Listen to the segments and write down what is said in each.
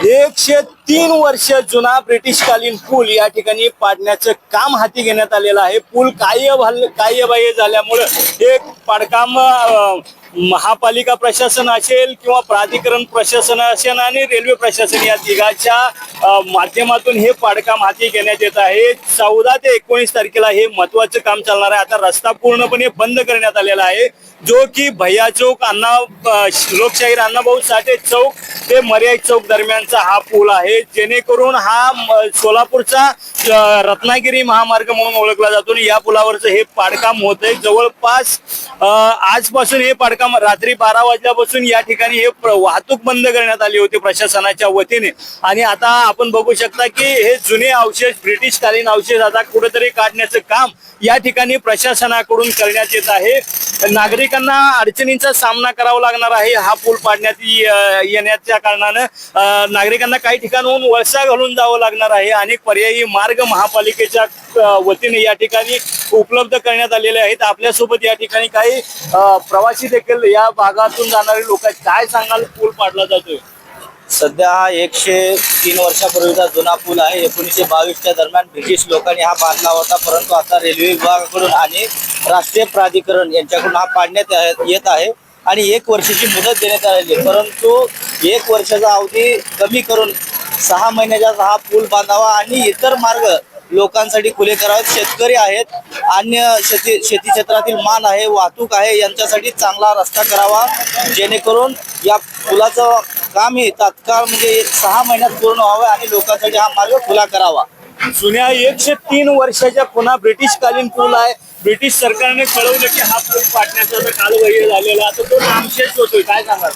एकशे तीन वर्ष जुना ब्रिटिशकालीन पूल या ठिकाणी पाडण्याचं काम हाती घेण्यात आलेलं आहे. पूल काय कायबाह्य झाल्यामुळं एक पाडकाम महापालिका प्रशासन असेल किंवा प्राधिकरण प्रशासन असेल आणि रेल्वे प्रशासन या तिघाच्या माध्यमातून हे पाडकाम हाती घेण्यात येत आहे. चौदा ते एकोणीस तारखेला हे महत्वाचं काम चालणार आहे. आता रस्ता पूर्णपणे बंद करण्यात आलेला आहे. जो की भैया चौक अण्णा लोकशाहीर अण्णाभाऊ साठे चौक ते मर्याद चौक दरम्यानचा हा पूल आहे. जेणेकरून हा सोलापूरचा रत्नागिरी महामार्ग म्हणून ओळखला जातो आणि या पुलावरचं हे पाडकाम होत आहे जवळपास आजपासून हे पाडकाम रात्री बारा वाजल्यापासून या ठिकाणी हे वाहतूक बंद करण्यात आली होती प्रशासनाच्या वतीने. आणि आता आपण बघू शकता की हे जुने अवशेष ब्रिटिशकालीन अवशेष आता कुठेतरी काढण्याचं काम या ठिकाणी प्रशासनाकडून करण्यात येत आहे. नागरिकांना अडचणींचा सामना करावा लागणार आहे. हा पूल पाडण्यात ये- येण्याच्या कारणानं नागरिकांना काही ठिकाणहून वळसा घालून जावं लागणार आहे. अनेक पर्यायी मार्ग महापालिकेच्या वतीने या ठिकाणी उपलब्ध करण्यात आलेले आहेत. आपल्यासोबत या ठिकाणी काही प्रवासी देखील या भागातून जाणारे लोक काय सांगाल पूल पाडला जातोय? सध्या हा एकशे तीन वर्षापूर्वीचा जुना पूल आहे. एकोणीसशे बावीसच्या दरम्यान ब्रिटिश लोकांनी हा बांधला होता. परंतु आता रेल्वे विभागाकडून आणि राष्ट्रीय प्राधिकरण यांच्याकडून हा पाडण्यात येत आहे आणि एक वर्षाची मुदत देण्यात आलेली आहे. परंतु एक वर्षाचा अवधी कमी करून सहा महिन्याचा हा पूल बांधावा आणि इतर मार्ग लोकांसाठी खुले करावेत. शेतकरी आहेत अन्य शेती शेती क्षेत्रातील मान आहे वाहतूक आहे यांच्यासाठी चांगला रस्ता करावा जेणेकरून या पुलाचं काम हे तात्काळ म्हणजे सहा महिन्यात पूर्ण व्हावं आणि लोकांसाठी हा मार्ग खुला करावा. जुन्या एकशे तीन वर्षाच्या पुन्हा ब्रिटिशकालीन पूल आहे. ब्रिटिश सरकारने कळवलं की हा पूल पाडण्याचा आता कालबाह्य झालेला आता तो नामशेष होतोय. काय सांगाल?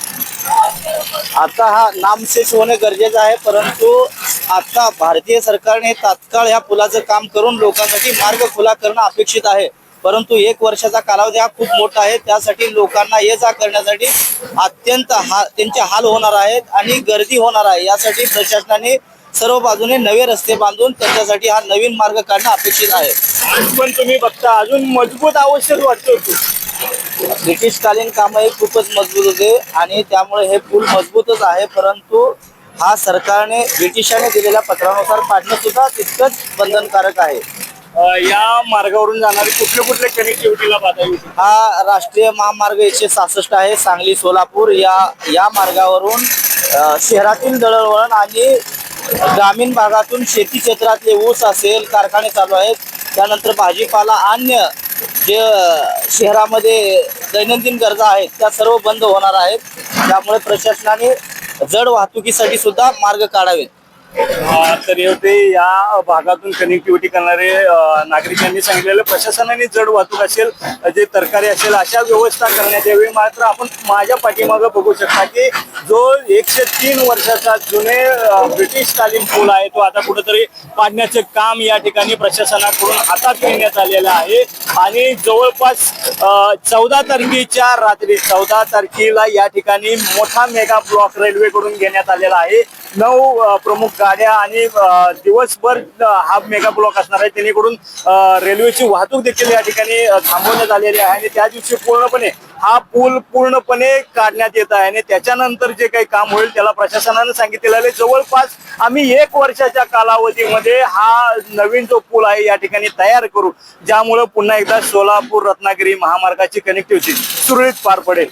आता हा नामशेष होणे गरजेचं आहे परंतु आता भारतीय सरकारने तात्काळ या पुलाचं काम करून लोकांसाठी मार्ग खुला करणं अपेक्षित आहे. परंतु एक वर्षाचा कालावधी हा खूप मोठा आहे. त्यासाठी लोकांना ये जा करण्यासाठी अत्यंत हा त्यांचे हाल होणार आहेत आणि गर्दी होणार आहे. यासाठी प्रशासनाने सर्व बाजूने नवे रस्ते बांधून त्याच्यासाठी हा नवीन मार्ग काढणं अपेक्षित आहे. आज पण तुम्ही बघता अजून मजबूत आवश्यक वाटतो ब्रिटिशकालीन कामं हे खूपच मजबूत होते आणि त्यामुळे हे पूल मजबूतच आहे परंतु हा सरकारने ब्रिटिशांनी दिलेल्या पत्रानुसार पाडणं सुद्धा तितकंच बंधनकारक आहे. या मार्गावरून जाणारे कुठले कुठले कनेक्टिव्हिटीला बाधा हा राष्ट्रीय महामार्ग एकशे सहासष्ट आहे सांगली सोलापूर. या या मार्गावरून शहरातील दळणवळण आणि ग्रामीण भागातून शेती क्षेत्रातले ऊस असेल कारखाने चालू आहेत. त्यानंतर भाजीपाला अन्य जे शहरामध्ये दैनंदिन गरजा आहेत त्या सर्व बंद होणार आहेत. त्यामुळे प्रशासनाने जड वाहतुकीसाठी सुद्धा मार्ग काढावेत. तर हे होते या भागातून कनेक्टिव्हिटी करणारे नागरिकांनी सांगितलेलं प्रशासनाने जड वाहतूक असेल जे तरकारी असेल अशा व्यवस्था करण्यात यावी. मात्र आपण माझ्या पाठीमागं बघू शकता की जो एकशे तीन वर्षाचा जुने ब्रिटिश ब्रिटिशकालीन पूल आहे तो आता कुठेतरी पाडण्याचं काम या ठिकाणी प्रशासनाकडून हातात घेण्यात आलेलं आहे. आणि जवळपास चौदा तारखेच्या रात्री चौदा तारखेला या ठिकाणी मोठा मेगा ब्लॉक रेल्वेकडून घेण्यात आलेला आहे. नऊ प्रमुख गाड्या आणि दिवसभर हा मेगा ब्लॉक असणार आहे. जेणेकरून रेल्वेची वाहतूक देखील या ठिकाणी थांबवण्यात आलेली आहे आणि त्या दिवशी पूर्णपणे हा पूल पूर्णपणे काढण्यात येत आहे. आणि त्याच्यानंतर जे काही काम होईल त्याला प्रशासनानं सांगितलेलं आहे. जवळपास आम्ही एक वर्षाच्या कालावधीमध्ये हा नवीन जो पूल आहे या ठिकाणी तयार करू. ज्यामुळे पुन्हा एकदा सोलापूर रत्नागिरी महामार्गाची कनेक्टिव्हिटी सुरळीत पार पडेल.